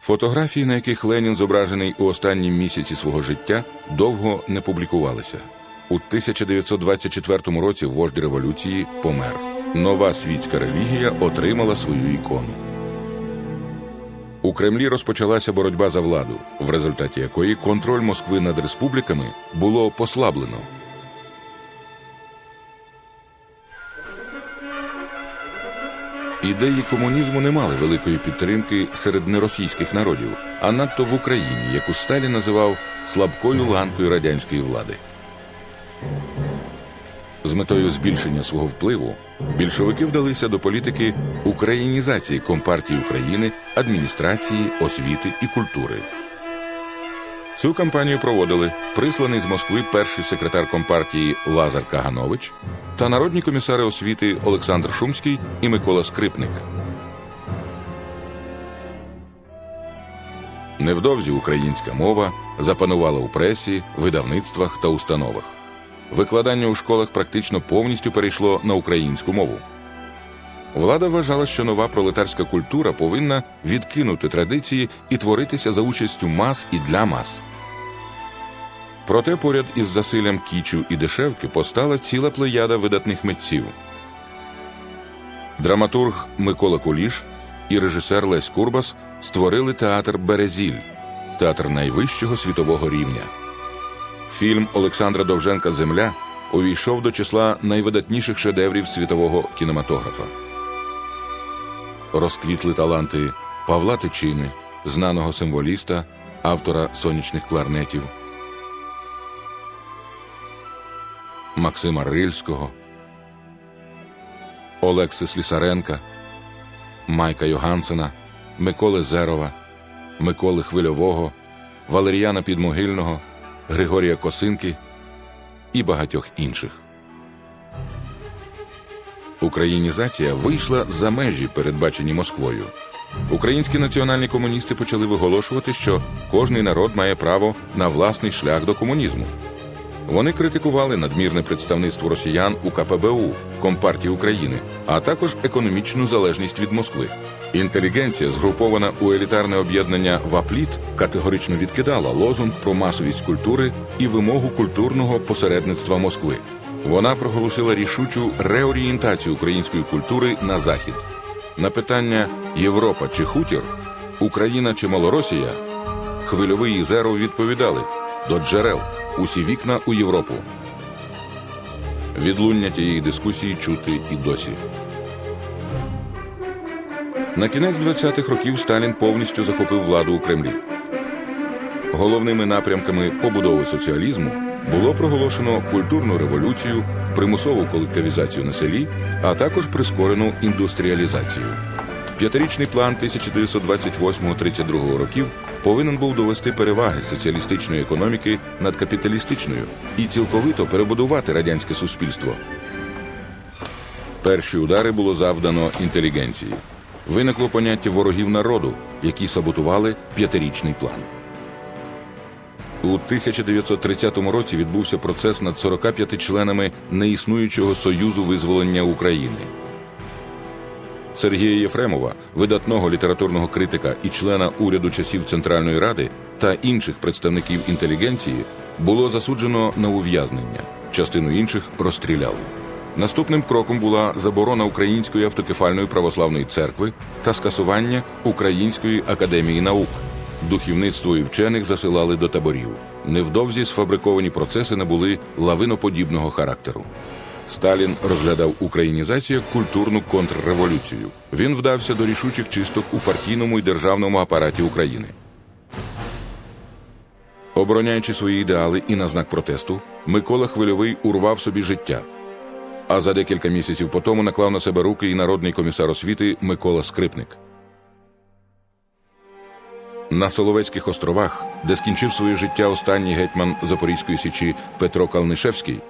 Фотографії, на яких Ленін зображений у останнім місяці свого життя, довго не публікувалися. У 1924 році вождь революції помер. Нова світська релігія отримала свою ікону. У Кремлі розпочалася боротьба за владу, в результаті якої контроль Москви над республіками було послаблено. Ідеї комунізму не мали великої підтримки серед неросійських народів, а надто в Україні, яку Сталін називав слабкою ланкою радянської влади. З метою збільшення свого впливу більшовики вдалися до політики українізації Компартії України, адміністрації, освіти і культури. Цю кампанію проводили присланий з Москви перший секретар Компартії Лазар Каганович та народні комісари освіти Олександр Шумський і Микола Скрипник. Невдовзі українська мова запанувала у пресі, видавництвах та установах. Викладання у школах практично повністю перейшло на українську мову. Влада вважала, що нова пролетарська культура повинна відкинути традиції і творитися за участю мас і для мас. Проте поряд із засиллям кічу і дешевки постала ціла плеяда видатних митців. Драматург Микола Куліш і режисер Лесь Курбас створили театр Березіль, театр найвищого світового рівня. Фільм Олександра Довженка Земля увійшов до числа найвидатніших шедеврів світового кінематографа. Розквітли таланти Павла Тичини, знаного символіста, автора сонячних кларнетів, Максима Рильського, Олекси Слісаренка, Майка Йогансена, Миколи Зерова, Миколи Хвильового, Валеріана Підмогильного, Григорія Косинки і багатьох інших. Українізація вийшла за межі, передбачені Москвою. Українські національні комуністи почали виголошувати, що кожний народ має право на власний шлях до комунізму. Вони критикували надмірне представництво росіян у КПБУ Компартії України, а також економічну залежність від Москви. Інтелігенція, згрупована у елітарне об'єднання Вапліт, категорично відкидала лозунг про масовість культури і вимогу культурного посередництва Москви. Вона проголосила рішучу реорієнтацію української культури на захід. На питання Європа чи хутір, Україна чи Малоросія, хвильовий і відповідали до джерел усі вікна у Європу. Відлуння тієї дискусії чути і досі. На кінець 20-х років Сталін повністю захопив владу у Кремлі. Головними напрямками побудови соціалізму було проголошено культурну революцію, примусову колективізацію на селі, а також прискорену індустріалізацію. П'ятирічний план 1928-32 років повинен був довести переваги соціалістичної економіки над капіталістичною і цілковито перебудувати радянське суспільство. Перші удари було завдано інтелігенції. Виникло поняття ворогів народу, які саботували п'ятирічний план. У 1930 році відбувся процес над 45 членами неіснуючого Союзу визволення України. Сергія Єфремова, видатного літературного критика і члена уряду часів Центральної Ради та інших представників інтелігенції було засуджено на ув'язнення, частину інших розстріляли. Наступним кроком була заборона Української автокефальної православної церкви та скасування Української академії наук. Духівництво і вчених засилали до таборів. Невдовзі сфабриковані процеси набули лавиноподібного характеру. Сталін розглядав українізацію як культурну контрреволюцію. Він вдався до рішучих чисток у партійному і державному апараті України. Обороняючи свої ідеали і на знак протесту, Микола Хвильовий урвав собі життя. А за декілька місяців по тому наклав на себе руки і народний комісар освіти Микола Скрипник. На Соловецьких островах, де скінчив своє життя останній гетьман Запорізької січі Петро Калнишевський,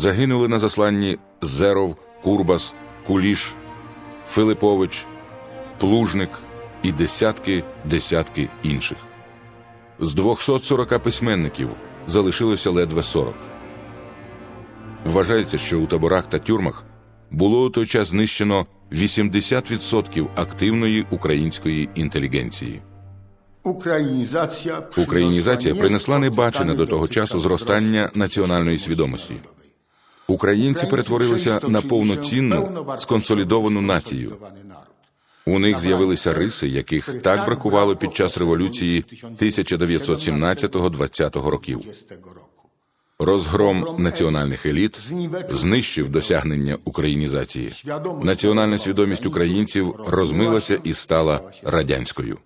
загинули на засланні Зеров, Курбас, Куліш, Филипович, Плужник і десятки десятки інших. З 240 письменників залишилося ледве 40. Вважається, що у таборах та тюрмах було у той час знищено 80% активної української інтелігенції. Українізація, Українізація принесла небачене до того часу зростання національної свідомості. Українці перетворилися на повноцінну сконсолідовану націю. У них з'явилися риси, яких так бракувало під час революції 1917-20 років. Розгром національних еліт знищив досягнення українізації. Національна свідомість українців розмилася і стала радянською.